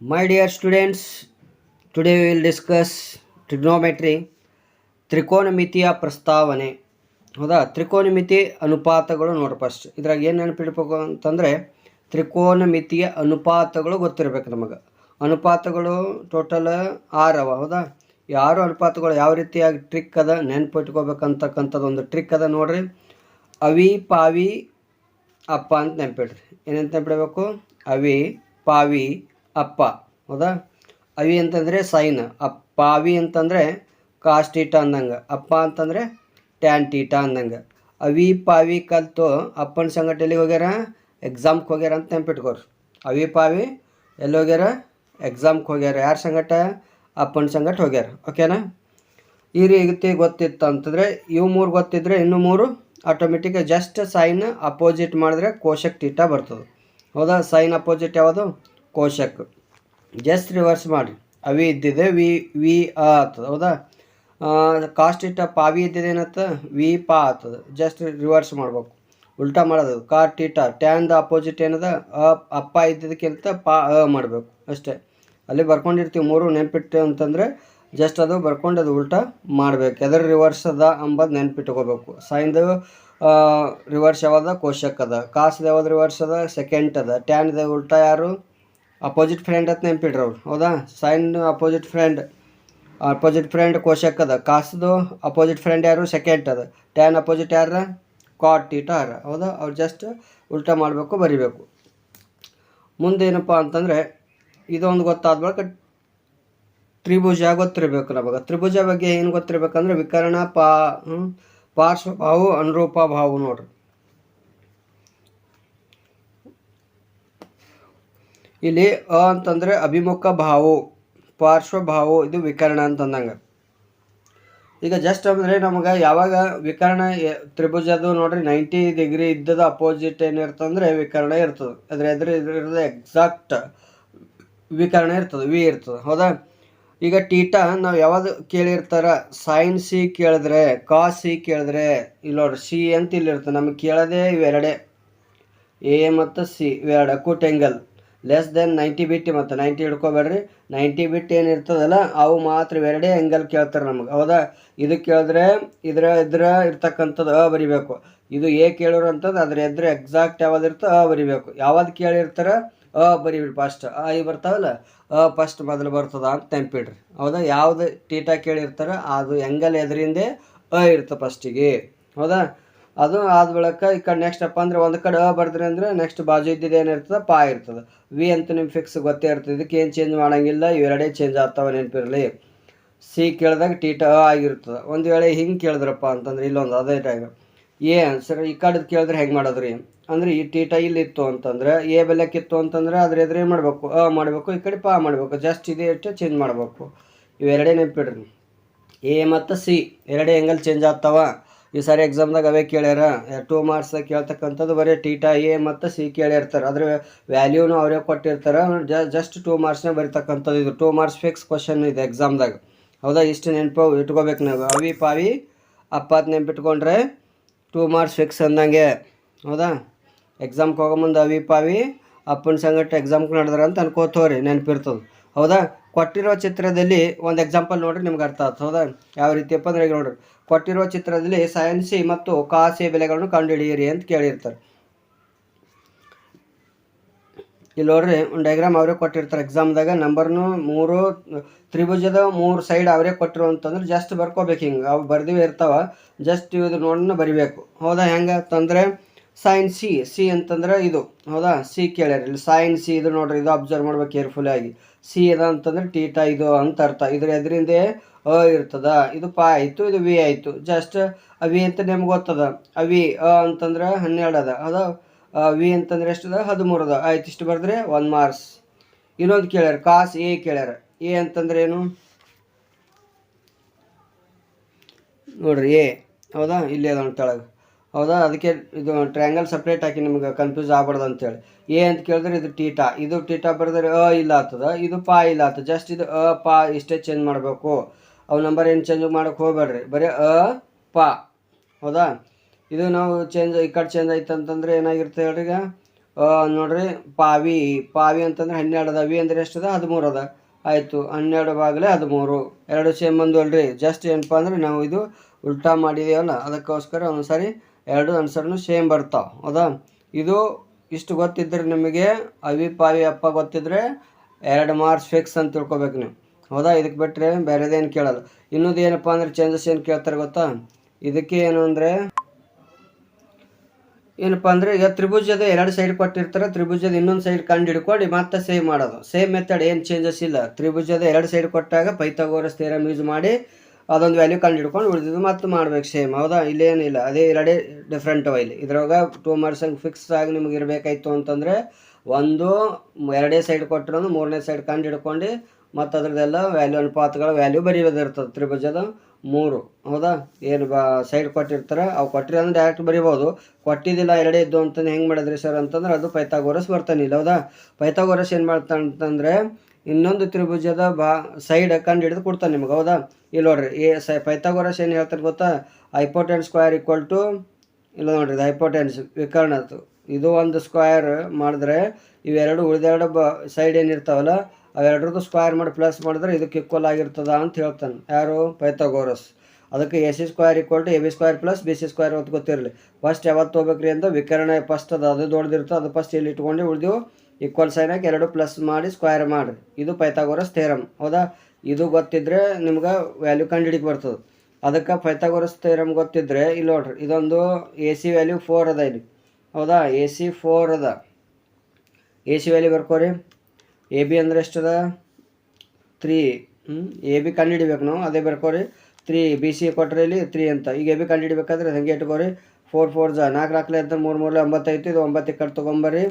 My dear students, today we will discuss trigonometry, ತ್ರಿಕೋನಮಿತಿಯ ಪ್ರಸ್ತಾವನೆ. ಹೌದಾ? ತ್ರಿಕೋನಮಿತಿ ಅನುಪಾತಗಳು ನೋಡಿ ಫಸ್ಟ್ ಇದ್ರಾಗ ಏನು ನೆನಪಿಡ್ಬೇಕು ಅಂತಂದರೆ ತ್ರಿಕೋನಮಿತಿಯ ಅನುಪಾತಗಳು ಗೊತ್ತಿರಬೇಕು ನಮಗೆ. ಅನುಪಾತಗಳು ಟೋಟಲ್ ಆರು ಅವ ಹೌದಾ? ಆರು ಅನುಪಾತಗಳು ಯಾವ ರೀತಿಯಾಗಿ ಟ್ರಿಕ್ ಅದ ನೆನ್ಪಿಟ್ಕೋಬೇಕಂತಕ್ಕಂಥದ್ದು ಒಂದು ಟ್ರಿಕ್ ಅದ ನೋಡ್ರಿ. ಅವಿ ಪಾವಿ ಅಪ್ಪ ಅಂತ ನೆನಪಿಡ್ರಿ ಏನಂತ ನೆನ್ಪಿಡಬೇಕು ಅವಿ ಪಾವಿ ಅಪ್ಪ, ಹೌದಾ? ಅವಿ ಅಂತಂದರೆ ಸೈನ್ ಅಪ್ಪ ಅವಿ ಅಂತಂದರೆ ಕಾಸ್ಟೀಟ ಅಂದಂಗೆ, ಅಪ್ಪ ಅಂತಂದರೆ ಟ್ಯಾನ್ ಟೀಟ ಅಂದಂಗೆ. ಅವಿ, ಪಾವಿ ಕಲಿತು ಅಪ್ಪನ ಸಂಗಟ ಎಲ್ಲಿಗೆ ಹೋಗ್ಯಾರ? ಎಕ್ಸಾಮ್ಗೆ ಹೋಗ್ಯಾರ ಅಂತ ನೆನ್ಪಿಟ್ಕೋರಿ. ಅವಿ, ಪಾವಿ ಎಲ್ಲಿ ಹೋಗ್ಯಾರ? ಎಕ್ಸಾಮ್ಗೆ ಹೋಗ್ಯಾರ. ಯಾರ ಸಂಗಟ? ಅಪ್ಪನ ಸಂಗಟ ಹೋಗ್ಯಾರ. ಓಕೆನಾ ಈ ರೀತಿ ಗೊತ್ತಿತ್ತು ಅಂತಂದರೆ ಇವು ಮೂರು ಗೊತ್ತಿದ್ರೆ ಇನ್ನು ಮೂರು ಆಟೋಮೆಟಿಕ್ ಜಸ್ಟ್ ಸೈನ್ ಅಪೋಸಿಟ್ ಮಾಡಿದ್ರೆ ಕೋಶಕ್ ಟೀಟ ಬರ್ತದೆ. ಹೌದಾ? ಸೈನ್ ಅಪೋಸಿಟ್ ಯಾವುದು? ಕೋಶಕ್. ಜಸ್ಟ್ ರಿವರ್ಸ್ ಮಾಡಿ ಅವಿ ಇದ್ದಿದೆ, ವಿ ವಿ, ಅ ಆಗ್ತದೆ ಹೌದಾ? ಕಾಸ್ಟ್ ಇಟ್ಟ ಪಾವಿ ಇದ್ದಿದೆ ಏನತ್ತ? ವಿ, ಪಾ ಆಗ್ತದೆ ಜಸ್ಟ್ ರಿವರ್ಸ್ ಮಾಡ್ಬೇಕು. ಉಲ್ಟಾ ಮಾಡೋದು ಕಾರ್ ಟೀಟ ದ ಅಪೋಸಿಟ್ ಏನದ? ಅ, ಅಪ್ಪ ಇದ್ದಿದ್ದಕ್ಕಿಂತ ಪಾ, ಅ ಮಾಡಬೇಕು. ಅಷ್ಟೇ. ಅಲ್ಲಿ ಬರ್ಕೊಂಡಿರ್ತೀವಿ ಮೂರು ನೆನ್ಪಿಟ್ಟು ಅಂತಂದರೆ ಜಸ್ಟ್ ಅದು ಬರ್ಕೊಂಡು ಅದು ಉಲ್ಟಾ ಮಾಡಬೇಕು. ಎದ್ರ ರಿವರ್ಸ್ ಅದ ಅಂಬದು ನೆನ್ಪಿಟ್ಕೋಬೇಕು ಸೈನ್ದು ರಿವರ್ಸ್ ಯಾವ್ದು? ಕೋಶಕ್ ಅದ. ಕಾಸ್ದು ಯಾವ್ದು ರಿವರ್ಸ್ ಅದ? ಸೆಕೆಂಡ್ ಅದ. ಟ್ಯಾನ್ದ ಉಲ್ಟಾ ಯಾರು? ಅಪೋಸಿಟ್ ಫ್ರೆಂಡ್ ಅಂತ ನೆನ್ಪಿಡ್ರಿ ಅವ್ರು. ಹೌದಾ? Sine opposite friend opposite friend ಕೋಶಕ್ ಅದ. ಕಾಸ್ದು ಅಪೋಸಿಟ್ ಫ್ರೆಂಡ್ ಯಾರು? ಸೆಕೆಂಡ್ ಅದ. ಟ್ಯಾನ್ ಅಪೋಸಿಟ್ ಯಾರ? ಕಾಟ್ ಟೀಟ ಆರ ಹೌದಾ? ಅವ್ರು ಜಸ್ಟ್ ಉಲ್ಟಾ ಮಾಡಬೇಕು, ಬರಿಬೇಕು. ಮುಂದೇನಪ್ಪ ಅಂತಂದರೆ, ಇದೊಂದು ಗೊತ್ತಾದ ಬಳಿಕ ತ್ರಿಭುಜ ಗೊತ್ತಿರಬೇಕು ನಮಗೆ. ತ್ರಿಭುಜ ಬಗ್ಗೆ ಏನು ಗೊತ್ತಿರಬೇಕಂದ್ರೆ ವಿಕರಣ, ಪಾ ಪಾರ್ಶ್ವಭಾವು ಅನುರೂಪ ಭಾವು ನೋಡ್ರಿ. ಇಲ್ಲಿ ಅ ಅಂತಂದರೆ ಅಭಿಮುಖ ಭಾವು ಪಾರ್ಶ್ವಭಾವು ಇದು ವಿಕರಣ ಅಂತಂದಂಗೆ ಈಗ ಜಸ್ಟ್ ಅಂದರೆ ನಮಗೆ ಯಾವಾಗ ವಿಕರಣ ಎ- ತ್ರಿಭುಜದು ನೋಡ್ರಿ ನೈಂಟಿ ಡಿಗ್ರಿ ಇದ್ದದ ಅಪೋಸಿಟ್ ಏನಿರ್ತಂದ್ರೆ ವಿಕರಣ ಇರ್ತದೆ. ಅದ್ರ ಎದುರು ಇರೋದು ಎಕ್ಸಾಕ್ಟ್ ವಿಕರಣ ಇರ್ತದೆ ವಿ ಇರ್ತದೆ. ಹೌದಾ? ಈಗ ಟೀಟಾ ನಾವು ಯಾವ್ದು ಕೇಳಿರ್ತಾರ? ಸೈನ್ ಸಿ ಕೇಳಿದ್ರೆ ಕಾ ಸಿ ಕೇಳಿದ್ರೆ ಇಲ್ಲಿ ನೋಡ್ರಿ ಸಿ ಅಂತ ಇಲ್ಲಿ ಇರ್ತದೆ ನಮಗೆ ಕೇಳೋದೇ ಇವೆರಡೇ. ಎ ಮತ್ತು ಸಿ ಇವೆರಡು, ಕೂಟ್ ಲೆಸ್ ದೆನ್ ನೈಂಟಿ ಬಿಟ್ಟು ಮತ್ತು ನೈಂಟಿ ಹಿಡ್ಕೊಬೇಡ್ರಿ. ನೈಂಟಿ ಬಿಟ್ಟು ಏನು ಇರ್ತದಲ್ಲ, ಅವು ಮಾತ್ರ ಎರಡೇ ಆ್ಯಂಗಲ್ ಕೇಳ್ತಾರೆ ನಮಗೆ. ಹೌದಾ? ಇದು ಕೇಳಿದ್ರೆ ಇದ್ರ ಇದ್ರ ಇರ್ತಕ್ಕಂಥದ್ದು ಅ ಬರಿಬೇಕು ಇದು ಎ ಕೇಳೋರು ಅಂತದ್ದು ಅದ್ರ ಎದ್ರೆ ಎಕ್ಸಾಕ್ಟ್ ಯಾವ್ದು ಇರ್ತೋ ಅ ಬರಿಬೇಕು ಯಾವ್ದು ಕೇಳಿರ್ತಾರ ಅ ಬರಿಬಿಡಿ ಫಸ್ಟ್ ಅ ಈ ಬರ್ತಾವಲ್ಲ, ಅ ಫಸ್ಟ್ ಮೊದಲು ಬರ್ತದ ಅಂತ ನೆನ್ಪಿಡ್ರಿ. ಹೌದಾ? ಯಾವ್ದು ಟೀಟಾ ಕೇಳಿರ್ತಾರ, ಅದು ಎಂಗಲ್ ಎದ್ರಿಂದೆ ಅ ಇರ್ತ ಫಸ್ಟಿಗೆ ಹೌದಾ? ಅದು ಆದ ಬಳಿಕ ಈ ಕಡೆ ನೆಕ್ಸ್ಟ್ ಅಪ್ಪ ಅಂದ್ರೆ ಒಂದು ಕಡೆ ಅ ಬರೆದ್ರಿ ಅಂದ್ರೆ ನೆಕ್ಸ್ಟ್ ಬಾಜು ಇದ್ದಿದ್ದು ಏನಿರ್ತದೆ, ಪಾ ಇರ್ತದೆ. ವಿ ಅಂತ ನಿಮ್ಗೆ ಫಿಕ್ಸ್ ಗೊತ್ತೇ ಇರ್ತದೆ. ಇದಕ್ಕೆ ಏನು ಚೇಂಜ್ ಮಾಡಂಗಿಲ್ಲ, ಇವೆರಡೇ ಚೇಂಜ್ ಆಗ್ತಾವೆ ನೆನಪಿರಲಿ. ಸಿ ಕೇಳಿದಾಗ ಟೀಟ ಅ ಆಗಿರ್ತದೆ. ಒಂದು ವೇಳೆ ಹಿಂಗೆ ಕೇಳಿದ್ರಪ್ಪ ಅಂತಂದ್ರೆ ಇಲ್ಲೊಂದು, ಅದೇ ಟೈಮ್ ಎ ಸರ್, ಈ ಕಡೆ ಕೇಳಿದ್ರೆ ಹೆಂಗೆ ಮಾಡೋದ್ರಿ? ಅಂದ್ರೆ ಈ ಟೀಟ ಇಲ್ಲಿ ಇತ್ತು ಅಂತಂದ್ರೆ ಎ ಬೆಲೆಕ್ಕಿತ್ತು ಅಂತಂದ್ರೆ ಅದ್ರ ಎದುರು ಏನು ಮಾಡಬೇಕು? ಅ ಮಾಡಬೇಕು, ಈ ಕಡೆ ಪಾ ಮಾಡಬೇಕು. ಜಸ್ಟ್ ಇದೇ ಎಷ್ಟು ಚೇಂಜ್ ಮಾಡಬೇಕು. ಇವೆರಡೇ ನೆನಪಿಡ್ರಿ. ಎ ಮತ್ತು ಸಿ ಎರಡೇ ಹೆಂಗಲ್ಲಿ ಚೇಂಜ್ ಆಗ್ತಾವ. ಈ ಸಾರಿ ಎಕ್ಸಾಮ್ದಾಗ ಅವೇ ಕೇಳ್ಯಾರ ಟೂ ಮಾರ್ಕ್ಸ್ ಕೇಳ್ತಕ್ಕಂಥದ್ದು ಬರೀ ಟೀಟಾ ಎ ಮತ್ತು ಸಿ ಕೇಳಿರ್ತಾರೆ ಅದ್ರ ವ್ಯಾಲ್ಯೂನು ಅವರೇ ಕೊಟ್ಟಿರ್ತಾರೆ ಜಸ್ಟ್ ಟೂ ಮಾರ್ಕ್ಸ್ನೇ ಬರೀತಕ್ಕಂಥದ್ದು ಇದು. ಟೂ ಮಾರ್ಕ್ಸ್ ಫಿಕ್ಸ್ ಕ್ವಶನ್ ಇದೆ ಎಕ್ಸಾಮ್ದಾಗ ಹೌದಾ? ಇಷ್ಟು ನೆನಪು ಇಟ್ಕೋಬೇಕು ನಾವು. ಅವಿ ಪಾವಿ ಅಪ್ಪತ್ತು ನೆನಪಿಟ್ಕೊಂಡ್ರೆ ಟೂ ಮಾರ್ಕ್ಸ್ ಫಿಕ್ಸ್ ಅಂದಂಗೆ. ಹೌದಾ? ಎಕ್ಸಾಮ್ಗೆ ಹೋಗೋ ಮುಂದೆ ಅವಿ ಪಾವಿ, ಅಪ್ಪನ ಸಂಗಟ ಎಕ್ಸಾಮ್ಗೆ ನಡೆದ್ರೆ ಅಂತ ಅನ್ಕೋತವ್ರಿ ನೆನಪಿರ್ತದೆ ಹೌದಾ? ಕೊಟ್ಟಿರೋ ಚಿತ್ರದಲ್ಲಿ ಒಂದು ಎಕ್ಸಾಂಪಲ್ ನೋಡ್ರಿ, ನಿಮ್ಗೆ ಅರ್ಥ ಆಗ್ತದೆ ಹೌದಾ? ಯಾವ ರೀತಿಯಪ್ಪ ಅಂದ್ರೆ ನೋಡ್ರಿ, ಕೊಟ್ಟಿರೋ ಚಿತ್ರದಲ್ಲಿ ಸೈನ್ಸಿ ಮತ್ತು ಕಾಸಿ ಬೆಲೆಗಳನ್ನು ಕಂಡುಹಿಡಿಯಿರಿ ಅಂತ ಕೇಳಿರ್ತಾರೆ. ಇಲ್ಲಿ ನೋಡ್ರಿ, ಒಂದು ಡೈಗ್ರಾಮ್ ಅವರೇ ಕೊಟ್ಟಿರ್ತಾರೆ ಎಕ್ಸಾಮ್ದಾಗ ನಂಬರ್ನು ಮೂರು, ತ್ರಿಭುಜದ ಮೂರು ಸೈಡ್ ಅವರೇ ಕೊಟ್ಟಿರು ಅಂತಂದ್ರೆ ಜಸ್ಟ್ ಬರ್ಕೋಬೇಕು ಹಿಂಗೆ, ಅವು ಬರ್ದಿವೆ ಇರ್ತಾವ ಜಸ್ಟ್ ಇದು ನೋಡೋಣ ಬರಿಬೇಕು, ಹೌದಾ? ಹೆಂಗೆ? ಅಂತಂದರೆ ಸೈನ್ ಸಿ ಸಿ ಅಂತಂದ್ರೆ ಇದು, ಹೌದಾ? ಸಿ ಕೇಳ್ಯಾರ ಇಲ್ಲಿ. ಸೈನ್ ಸಿ ಇದು ನೋಡ್ರಿ, ಇದು ಅಬ್ಸರ್ವ್ ಮಾಡ್ಬೇಕು ಕೇರ್ಫುಲ್ ಆಗಿ. ಸಿ ಅದ ಅಂತಂದ್ರೆ ಟೀಟಾ ಇದು ಅಂತ ಅರ್ಥ. ಇದ್ರ ಎದ್ರಿಂದ ಅ ಇರ್ತದ. ಇದು ಪಾ ಆಯಿತು, ಇದು ವಿ ಆಯಿತು. ಜಸ್ಟ್ ಅವಿ ಅಂತ ನಿಮ್ಗೆ ಗೊತ್ತದ. ಅವಿ ಅ ಅಂತಂದ್ರೆ ಹನ್ನೆರಡು ಅದ. ಅದ ವಿ ಅಂತಂದ್ರೆ ಎಷ್ಟು ಅದ? ಹದಿಮೂರು ಅದ. ಆಯ್ತು, ಇಷ್ಟು ಬರೆದ್ರೆ ಒನ್ ಮಾರ್ಕ್ಸ್ ಇನ್ನೊಂದು ಕೇಳ್ಯಾರ ಕಾಸ್ ಎ ಕೇಳ್ಯಾರ. ಎ ಅಂತಂದ್ರೆ ಏನು? ನೋಡ್ರಿ ಎ ಹೌದಾ? ಇಲ್ಲೇ ಅದ ತೆಳಗೆ ಹೌದಾ? ಅದಕ್ಕೆ ಇದು ಟ್ರ್ಯಾಂಗಲ್ ಸಪ್ರೇಟ್ ಹಾಕಿ ನಿಮ್ಗೆ ಕನ್ಫ್ಯೂಸ್ ಆಗ್ಬಾರ್ದು ಅಂತೇಳಿ. ಎ ಅಂತ ಕೇಳಿದ್ರೆ ಇದು ಟೀಟಾ ಇದು ಟೀಟಾ ಬರೆದ್ರೆ ಅ ಇಲ್ಲ ಆಗ್ತದ, ಇದು ಪಾ ಇಲ್ಲ ಆಗ್ತದೆ. ಜಸ್ಟ್ ಇದು ಅ, ಪಾ ಇಷ್ಟೇ ಚೇಂಜ್ ಮಾಡಬೇಕು. ಅವು ನಂಬರ್ ಏನು ಚೇಂಜ್ ಮಾಡೋಕೆ ಹೋಗ್ಬೇಡ್ರಿ. ಬರೀ ಅ, ಪಾ. ಹೌದಾ? ಇದು ನಾವು ಚೇಂಜ್ ಈ ಕಡೆ ಚೇಂಜ್ ಆಯ್ತು ಅಂತಂದ್ರೆ ಏನಾಗಿರುತ್ತೆ ಹೇಳ್ರಿ ಈಗ? ನೋಡ್ರಿ, ಪಾವಿ. ಪಾವಿ ಅಂತಂದ್ರೆ ಹನ್ನೆರಡು ಅದ ವಿ ಅಂದ್ರೆ ಎಷ್ಟದ? ಹದಿಮೂರು ಅದ. ಆಯಿತು. ಹನ್ನೆರಡು ಬಾಗಿಲೆ ಹದಿಮೂರು. ಎರಡು ಸೇಮ್ ಬಂದು ಅಲ್ರಿ ಜಸ್ಟ್ ಏನಪ್ಪ ಅಂದ್ರೆ ನಾವು ಇದು ಉಲ್ಟಾ ಮಾಡಿದೀವಲ್ಲ, ಅದಕ್ಕೋಸ್ಕರ ಒಂದು ಸಾರಿ ಎರಡು ಆನ್ಸರ್ನು ಸೇಮ್ ಬರ್ತಾವೆ. ಹೌದಾ? ಇದು ಇಷ್ಟು ಗೊತ್ತಿದ್ರೆ ನಿಮಗೆ ಅವಿ ಪಾವಿ ಅಪ್ಪ ಗೊತ್ತಿದ್ರೆ ಎರಡು ಮಾರ್ಕ್ಸ್ ಫಿಕ್ಸ್ ಅಂತ ತಿಳ್ಕೊಬೇಕು ನೀವು. ಹೌದಾ? ಇದಕ್ಕೆ ಬಿಟ್ಟರೆ ಬೇರೆದೇನು ಕೇಳಲ್ಲ. ಇನ್ನೊಂದು ಏನಪ್ಪ ಅಂದ್ರೆ ಚೇಂಜಸ್ ಏನು ಕೇಳ್ತಾರೆ ಗೊತ್ತಾ? ಇದಕ್ಕೆ ಏನು ಅಂದರೆ ಏನಪ್ಪ ಅಂದರೆ ಈಗ ತ್ರಿಭುಜದ ಎರಡು ಸೈಡ್ ಕೊಟ್ಟಿರ್ತಾರೆ, ತ್ರಿಭುಜದ ಇನ್ನೊಂದು ಸೈಡ್ ಕಂಡು ಹಿಡ್ಕೊಂಡು ಮತ್ತೆ ಸೇವ್ ಮಾಡೋದು. ಸೇಮ್ ಮೆಥಡ್ ಏನು ಚೇಂಜಸ್ ಇಲ್ಲ. ತ್ರಿಭುಜದ ಎರಡು ಸೈಡ್ ಕೊಟ್ಟಾಗ ಪೈಥಾಗೋರಸ್ ಥಿಯರಮ್ ಯೂಸ್ ಮಾಡಿ ಅದೊಂದು ವ್ಯಾಲ್ಯೂ ಕಂಡು ಹಿಡ್ಕೊಂಡು ಉಳಿದಿದ್ದು ಮತ್ತೆ ಮಾಡ್ಬೇಕು ಸೇಮ್ ಹೌದಾ? ಇಲ್ಲೇನಿಲ್ಲ. ಅದೇ ಎರಡೇ ಡಿಫ್ರೆಂಟ್ ಅವ ಇಲ್ಲಿ ಇದ್ರಾಗ ಟೂ ಮಾರ್ಕ್ಸ್ ಹಂಗೆ ಫಿಕ್ಸ್ ಆಗಿ ನಿಮ್ಗೆ ಇರಬೇಕಾಯ್ತು ಅಂತಂದರೆ ಒಂದು, ಎರಡೇ ಸೈಡ್ ಕೊಟ್ಟಿರೋದು, ಮೂರನೇ ಸೈಡ್ ಕಂಡು ಹಿಡ್ಕೊಂಡು ಮತ್ತು ಅದ್ರದ್ದೆಲ್ಲ ವ್ಯಾಲ್ಯೂ ಅನುಪಾತಗಳ ವ್ಯಾಲ್ಯೂ ಬರೆಯೋದಿರ್ತದೆ ತ್ರಿಭುಜದ ಮೂರು. ಹೌದಾ? ಏನು ಬಾ ಸೈಡ್ ಕೊಟ್ಟಿರ್ತಾರೆ, ಅವು ಕೊಟ್ಟಿರೋ ಅಂದ್ರೆ ಡೈರೆಕ್ಟ್ ಬರಿಬೋದು. ಕೊಟ್ಟಿದ್ದಿಲ್ಲ ಎರಡೇ ಇದ್ದು ಅಂತಂದು ಹೆಂಗೆ ಮಾಡಿದ್ರಿ ಸರ್ ಅಂತಂದ್ರೆ ಅದು ಪೈತಾಗೋರಸ್ ಬರ್ತಾನಿಲ್ಲ ಹೌದಾ? ಪೈತಾಗೋರಸ್ ಏನು ಮಾಡ್ತಾನೆ ಅಂತಂದರೆ ಇನ್ನೊಂದು ತ್ರಿಭುಜದ ಬಾ ಸೈಡ್ ಕಂಡು ಹಿಡಿದು ಕೊಡ್ತಾನೆ ನಿಮ್ಗೆ, ಹೌದಾ? ಇಲ್ಲಿ ನೋಡ್ರಿ ಏ ಸೈ, ಪೈಥಾಗೋರಸ್ ಏನು ಹೇಳ್ತಾರೆ ಗೊತ್ತಾ? ಐಪೋಟೆನ್ ಸ್ಕ್ವೇರ್ ಈಕ್ವಲ್ ಟು ಇಲ್ಲ ನೋಡ್ರಿ, ಇದು ವಿಕರ್ಣ ವಿಕರ್ಣದ್ದು. ಇದು ಒಂದು ಸ್ಕ್ವೇರ್ ಮಾಡಿದ್ರೆ ಇವೆರಡು ಉಳಿದೆರಡು ಬ ಸೈಡ್ ಏನಿರ್ತಾವಲ್ಲ ಅವೆರಡರದ್ದು ಸ್ಕ್ವೇರ್ ಮಾಡಿ ಪ್ಲಸ್ ಮಾಡಿದ್ರೆ ಇದಕ್ಕೆ ಈಕ್ವಲ್ ಆಗಿರ್ತದ ಅಂತ ಹೇಳ್ತಾನೆ. ಯಾರು? ಪೈಥಾಗೋರಸ್. ಅದಕ್ಕೆ A C square equal to A B square plus B C square ಅಂತ ಗೊತ್ತಿರಲಿ. ಫಸ್ಟ್ ಯಾವತ್ತು ಹೋಗ್ಬೇಕ್ರಿ ಅಂತ ವಿಕರಣ ಫಸ್ಟ್ ಅದು ಅದು ದೊಡ್ಡದಿರ್ತದೆ, ಅದು ಫಸ್ಟ್ ಇಲ್ಲಿ ಇಟ್ಕೊಂಡು ಉಳಿದೆವು ಈಕ್ವಲ್ ಸೈನ್ ಹಾಕಿ ಎರಡು ಪ್ಲಸ್ ಮಾಡಿ ಸ್ಕ್ವೇರ್ ಮಾಡಿರಿ ಇದು ಪೈಥಾಗೋರಸ್ ಥೇರಮ್ ಹೌದಾ? ಇದು ಗೊತ್ತಿದ್ರೆ ನಿಮ್ಗೆ ವ್ಯಾಲ್ಯೂ ಕಂಡುಹಿಡಿಕ್ ಬರ್ತದೆ. ಅದಕ್ಕೆ ಪೈಥಾಗೋರಸ್ ಥೇರಮ್ ಗೊತ್ತಿದ್ರೆ, ಇಲ್ಲಿ ನೋಡ್ರಿ, ಇದೊಂದು ಎ ಸಿ ವ್ಯಾಲ್ಯೂ ಫೋರ್ ಅದ ಇಲ್ಲಿ. ಹೌದಾ? ಎ ಸಿ ಫೋರ್ ಅದ. ಎ ಸಿ ವ್ಯಾಲ್ಯೂ ಬರ್ಕೋರಿ. ಎ ಬಿ ಅಂದ್ರೆ ಎಷ್ಟದ ತ್ರೀ ಹ್ಞೂ ಎ ಬಿ ಕಂಡುಹಿಡಿಬೇಕು ನಾವು, ಅದೇ ಬರ್ಕೋರಿ. ತ್ರೀ ಬಿ ಸಿ ಕೊಟ್ಟರೆ ಇಲ್ಲಿ ತ್ರೀ ಅಂತ. ಈಗ ಎ ಬಿ ಕಂಡುಹಿಡಿಬೇಕಾದ್ರೆ, ಹಂಗೆ ಇಟ್ಕೋರಿ. ಫೋರ್ ಫೋರ್ ಜ ನಾಲ್ಕು ನಾಲ್ಕಲೆ ಅಂತ ಮೂರು ಮೂರಲೆ ಒಂಬತ್ತೈತಿ ಇದು ಒಂಬತ್ತು ಕಟ್ ಕಡೆ ತೊಗೊಂಬರ್ರಿ.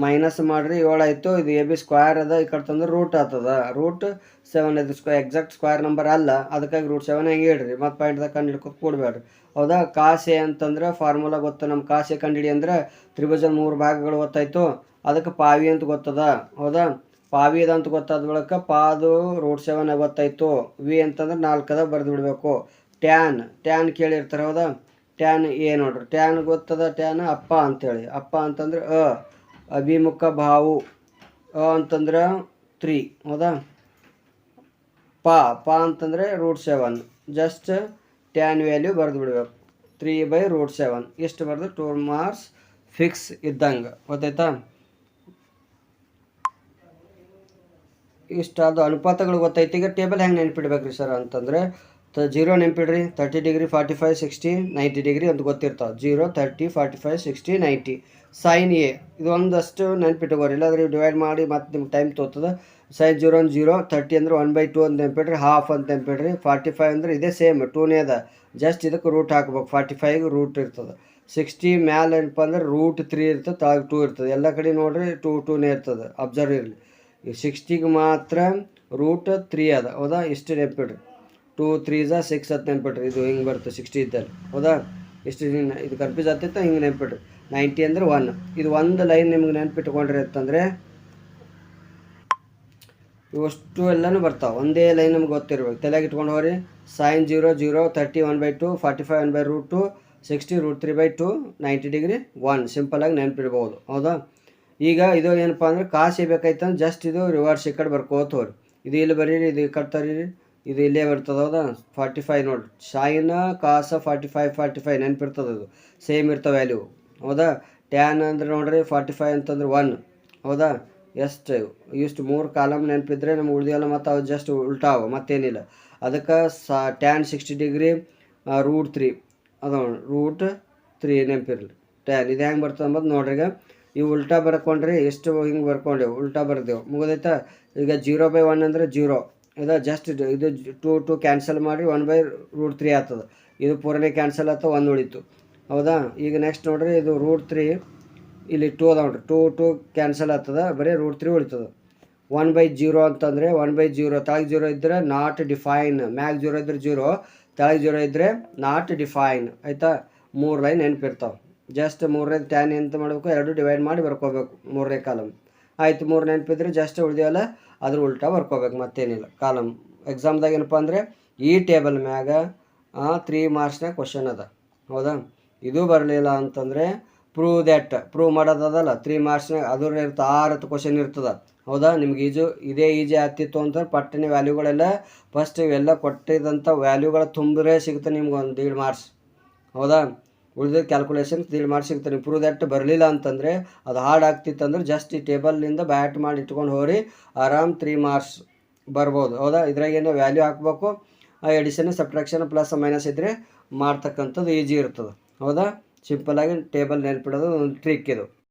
ಮೈನಸ್ ಮಾಡಿರಿ ಆಯಿತು, ಇದು ಎ ಬಿ ಸ್ಕ್ವೇರ್ ಅದ, ಈ ಕಡೆ ತಂದ್ರೆ ರೂಟ್ ಆತದ. ರೂಟ್ ಸೆವೆನ್ ಇದು ಸ್ಕ್ವೇ ಎಕ್ಸಾಕ್ಟ್ ಸ್ಕ್ವೇರ್ ನಂಬರ್ ಅಲ್ಲ, ಅದಕ್ಕಾಗಿ ರೂಟ್ ಸೆವೆನ್ ಹೆಂಗೆ ಹೇಳ್ರಿ? ಮತ್ತು ಪಾಯಿಂಟ್ದಾಗ ಕಂಡು ಹಿಡ್ಕೊತ ಕೊಡಬೇಡ್ರಿ. ಹೌದಾ? ಕಾಸೆ ಅಂತಂದ್ರೆ ಫಾರ್ಮುಲಾ ಗೊತ್ತು ನಮ್ಮ ಕಾಸೆ ಕಂಡಿಡಿ ಅಂದ್ರೆ ತ್ರಿಭುಜ ಮೂರು ಭಾಗಗಳು ಗೊತ್ತಾಯ್ತು. ಅದಕ್ಕೆ ಪಾವಿ ಅಂತ ಗೊತ್ತದ. ಹೌದಾ? ಪಾವಿ ಅದ ಅಂತ ಗೊತ್ತಾದ ಬಳಿಕ ಪಾದು ರೂಟ್ ಸೆವೆನ್ ಗೊತ್ತಾಯ್ತು. ವಿ ಅಂತಂದ್ರೆ ನಾಲ್ಕದ ಬರೆದು ಬಿಡಬೇಕು. ಟ್ಯಾನ್ ಟ್ಯಾನ್ ಕೇಳಿರ್ತಾರೆ, ಹೌದಾ? ಟ್ಯಾನ್ ಎ ನೋಡ್ರಿ. ಟ್ಯಾನ್ ಗೊತ್ತದ? ಟ್ಯಾನ್ ಅಪ್ಪ ಅಂತೇಳಿ. ಅಪ್ಪ ಅಂತಂದ್ರೆ ಅ. ಅಭಿಮುಖ ಭಾವು ಅಂತಂದ್ರೆ ತ್ರೀ, ಹೌದಾ? ಪ ಪ ಅಂತಂದರೆ root seven just tan value ಬರೆದು ಬಿಡ್ಬೇಕು. ತ್ರೀ ಬೈ ರೂಟ್ ಸೆವೆನ್ ಎಷ್ಟು ಬರೆದು ಟೂ ಮಾರ್ಕ್ಸ್ ಫಿಕ್ಸ್ ಇದ್ದಂಗೆ. ಗೊತ್ತಾಯ್ತಾ? ಇಷ್ಟು ಅದು ಅನುಪಾತಗಳು ಗೊತ್ತೈತಿ ಈಗ ಟೇಬಲ್ ಹೆಂಗೆ ನೆನ್ಪಿಡ್ಬೇಕ್ರಿ ಸರ್ ಅಂತಂದರೆ ತ zero ನೆನ್ಪಿಡ್ರಿ thirty degree forty five sixty ninety degree ಅಂತ ಗೊತ್ತಿರ್ತಾವೆ zero thirty forty five sixty ninety sine A ಇದು ಒಂದಷ್ಟು ನೆನ್ಪಿಟ್ಕೋರಿ ಇಲ್ಲಾಂದ್ರೆ ಡಿವೈಡ್ ಮಾಡಿ ಮತ್ತೆ ನಿಮ್ಗೆ ಟೈಮ್ ತೋತದ ಸೈನ್ ಜೀರೋ ಒಂದು ಜೀರೋ ತರ್ಟಿ ಅಂದ್ರೆ ಒನ್ ಬೈ ಟು ಅಂತ ನೆನ್ಪಿಡ್ರಿ ಹಾಫ್ ಅಂತ ನೆನ್ಪಿಡ್ರಿ ಫಾರ್ಟಿ ಫೈವ್ ಅಂದ್ರೆ ಇದೇ ಸೇಮ್ ಟೂನೇ ಅದ. ಜಸ್ಟ್ ಇದಕ್ಕೆ ರೂಟ್ ಹಾಕ್ಬೇಕು. ಫಾರ್ಟಿ ಫೈವ್ಗೆ ರೂಟ್ ಇರ್ತದೆ. ಸಿಕ್ಸ್ಟಿ ಮ್ಯಾಲೆ ಏನಪ್ಪ ಅಂದ್ರೆ ರೂಟ್ ತ್ರೀ ಇರ್ತದೆ, ತಾಗ ಟೂ ಇರ್ತದೆ. ಎಲ್ಲ ಕಡೆ ನೋಡ್ರಿ ಟೂ ಟೂನೇ ಇರ್ತದೆ. ಅಬ್ಸರ್ವ್ ಇರಲಿ. ಸಿಕ್ಸ್ಟಿಗೆ ಮಾತ್ರ ರೂಟ್ ತ್ರೀ ಅದ. ಹೌದಾ? ಇಷ್ಟು ನೆನ್ಪಿಡ್ರಿ. ಟೂ ತ್ರೀ ಝಾ ಸಿಕ್ಸ್ ಅಂತ ನೆನ್ಪಿಟ್ರಿ. ಇದು ಹಿಂಗೆ ಬರುತ್ತೆ, ಸಿಕ್ಸ್ಟಿ ಇದ್ದಲ್ಲಿ. ಹೌದಾ? ಎಷ್ಟು ಇದು ಕನ್ಫ್ಯೂಸ್ ಆಗ್ತಿತ್ತು ಹಿಂಗೆ ನೆನ್ಪಿಟ್ರಿ. ನೈಂಟಿ ಅಂದ್ರೆ ಒನ್. ಇದು ಒಂದು ಲೈನ್ ನಿಮ್ಗೆ ನೆನ್ಪಿಟ್ಕೊಂಡ್ರಿ ಅಂತಂದರೆ ಇವಷ್ಟು ಎಲ್ಲನೂ ಬರ್ತಾವೆ. ಒಂದೇ ಲೈನ್ ನಮ್ಗೆ ಗೊತ್ತಿರ್ಬೇಕು. ತಲೆಗೆ ಇಟ್ಕೊಂಡು ಹೋಗ್ರಿ. Sine zero zero thirty one by two forty five one by root two sixty root three by two ninety degree one ಸಿಂಪಲಾಗಿ ನೆನ್ಪಿಡ್ಬೋದು. ಹೌದಾ? ಈಗ ಇದು ಏನಪ್ಪ ಅಂದ್ರೆ ಕಾಸು ಬೇಕಾಯ್ತಂದ್ರೆ ಜಸ್ಟ್ ಇದು ರಿವರ್ಸ್ ಈ ಕಡೆ ಬರ್ಕೋತ ಹೋಗ್ರಿ. ಇದು ಇಲ್ಲಿ ಬರೀರಿ, ಇದು ಈ ಕಡೆ ತರೀರಿ. ಇದು ಇಲ್ಲೇ ಬರ್ತದೆ, ಹೌದಾ? ಫಾರ್ಟಿ ಫೈವ್ ನೋಡಿರಿ ಶಾಯಿನ ಕಾಸ ಫಾರ್ಟಿ ಫೈವ್ ಫಾರ್ಟಿ ಫೈವ್ ನೆನಪಿರ್ತದೆ ಅದು. ಸೇಮ್ ಇರ್ತವೆ ವ್ಯಾಲ್ಯೂ ಹೌದಾ? ಟ್ಯಾನ್ ಅಂದರೆ ನೋಡಿರಿ ಫಾರ್ಟಿ ಫೈವ್ ಅಂತಂದ್ರೆ ಒನ್ ಹೌದಾ? ಎಷ್ಟು ಇಷ್ಟು ಮೂರು ಕಾಲಮ್ ನೆನಪಿದ್ರೆ ನಮ್ಗೆ ಉಳಿದಿಲ್ಲ ಮತ್ತು ಅವು ಜಸ್ಟ್ ಉಲ್ಟಾವ ಮತ್ತೇನಿಲ್ಲ. ಅದಕ್ಕೆ ಸಾ tan sixty degree root three ಅದು ರೂಟ್ ತ್ರೀ ನೆನಪಿರಲಿ. ಟ್ಯಾನ್ ಇದು ಹೆಂಗೆ ಬರ್ತದೆ ಅಂಬದು ನೋಡ್ರಿ ಈಗ. ಇವು ಉಲ್ಟಾ ಬರ್ಕೊಂಡ್ರಿ, ಎಷ್ಟು ಹಿಂಗೆ ಬರ್ಕೊಂಡೆವು, ಉಲ್ಟಾ ಬರ್ದೇವು. ಮುಗಿದೈತಾ? ಈಗ ಜೀರೋ ಬೈ ಒನ್ ಅಂದರೆ ಜೀರೋ ಇದು ಜಸ್ಟ್ ಇದು ಟು ಟು ಕ್ಯಾನ್ಸಲ್ ಮಾಡಿ ಒನ್ ಬೈ ರೂಟ್ ತ್ರೀ ಆಗ್ತದೆ ಇದು ಪೂರನೇ ಕ್ಯಾನ್ಸಲ್ ಆಯ್ತು ಒಂದು ಉಳಿತು. ಹೌದಾ? ಈಗ ನೆಕ್ಸ್ಟ್ ನೋಡ್ರಿ, ಇದು ರೂಟ್ ತ್ರೀ ಇಲ್ಲಿ ಟೂ ಅದ ನೋಡ್ರಿ. ಟೂ ಟು ಕ್ಯಾನ್ಸಲ್ ಆಗ್ತದೆ ಬರೀ ರೂಟ್ ತ್ರೀ ಉಳಿತದೆ. ಒನ್ ಬೈ ಜೀರೋ ಅಂತಂದರೆ ಒನ್ ಬೈ ಜೀರೋ ತಾಳಿಗೆ ಜೀರೋ ಇದ್ದರೆ ನಾಟ್ ಡಿಫೈನ್ ಮ್ಯಾಗ್ ಜೀರೋ ಇದ್ದರೆ ಜೀರೋ ತಾಳಿಗೆ ಜೀರೋ ಇದ್ದರೆ ನಾಟ್ ಡಿಫೈನ್ ಆಯಿತಾ? ಮೂರು ಲೈನ್ ನೆನಪಿರ್ತಾವೆ. ಜಸ್ಟ್ ಮೂರನೇ ಟ್ಯಾನ್ ಎಂತ ಮಾಡಬೇಕು? ಎರಡು ಡಿವೈಡ್ ಮಾಡಿ ಬರ್ಕೋಬೇಕು, ಮೂರನೇ ಕಾಲಮ್ ಆಯಿತು, ಮೂರು ನೆನಪಿದ್ರೆ ಜಾಸ್ತಿ ಉಳಿದೇವಲ್ಲ ಅದ್ರ ಉಲ್ಟಾ ಬರ್ಕೋಬೇಕು, ಮತ್ತೇನಿಲ್ಲ. ಕಾಲಮ್ ಎಕ್ಸಾಮ್ದಾಗ ಏನಪ್ಪ ಅಂದರೆ, ಈ ಟೇಬಲ್ ಮ್ಯಾಗ ತ್ರೀ ಮಾರ್ಕ್ಸ್ನಾಗ ಕ್ವಶನ್ ಅದ. ಹೌದಾ? ಇದು ಬರಲಿಲ್ಲ ಅಂತಂದರೆ ಪ್ರೂವ್ ದ್ಯಾಟ್ ಪ್ರೂವ್ ಮಾಡೋದದಲ್ಲ ತ್ರೀ ಮಾರ್ಕ್ಸ್ನಾಗ ಅದ್ರ ಇರ್ತದೆ ಆರು ಕ್ವಶನ್ ಇರ್ತದೆ. ಹೌದಾ? ನಿಮ್ಗೆ ಈಜು, ಇದೇ ಈಜಿ ಆಗ್ತಿತ್ತು ಅಂತಂದ್ರೆ ಪಟ್ಟನೆ ವ್ಯಾಲ್ಯೂಗಳೆಲ್ಲ ಫಸ್ಟ್ ಇವೆಲ್ಲ ಕೊಟ್ಟಿದಂಥ ವ್ಯಾಲ್ಯೂಗಳ ತುಂಬ್ರೆ ಸಿಗುತ್ತೆ ನಿಮ್ಗೆ ಒಂದು ಏಳು ಮಾರ್ಕ್ಸ್ ಹೌದಾ? ಉಳಿದ ಕ್ಯಾಲ್ಕುಲೇಷನ್ ಇಲ್ಲಿ ಮಾಡಿ ಪ್ರೂವ್ ದಟ್ ಬರಲಿಲ್ಲ ಅಂತಂದರೆ ಅದು ಹಾರ್ಡ್ ಆಗ್ತಿತ್ತಂದ್ರೆ ಜಸ್ಟ್ ಈ ಟೇಬಲ್ನಿಂದ ಬ್ಯಾಟ್ ಮಾಡಿ ಇಟ್ಕೊಂಡು ಹೋಗಿ ಆರಾಮ್ ತ್ರೀ ಮಾರ್ಕ್ಸ್ ಬರ್ಬೋದು. ಹೌದಾ? ಇದ್ರಾಗೇನು ವ್ಯಾಲ್ಯೂ ಹಾಕ್ಬೇಕು. ಎಡಿಷನ್ ಸಬ್ಟ್ರಾಕ್ಷನ್ ಪ್ಲಸ್ ಮೈನಸ್ ಇದ್ದರೆ ಮಾಡ್ತಕ್ಕಂಥದ್ದು ಈಜಿ ಇರ್ತದೆ. ಹೌದಾ? ಸಿಂಪಲಾಗಿ ಟೇಬಲ್ ನೆನ್ಪಿಡೋದು ಒಂದು ಟ್ರಿಕ್ ಇದು.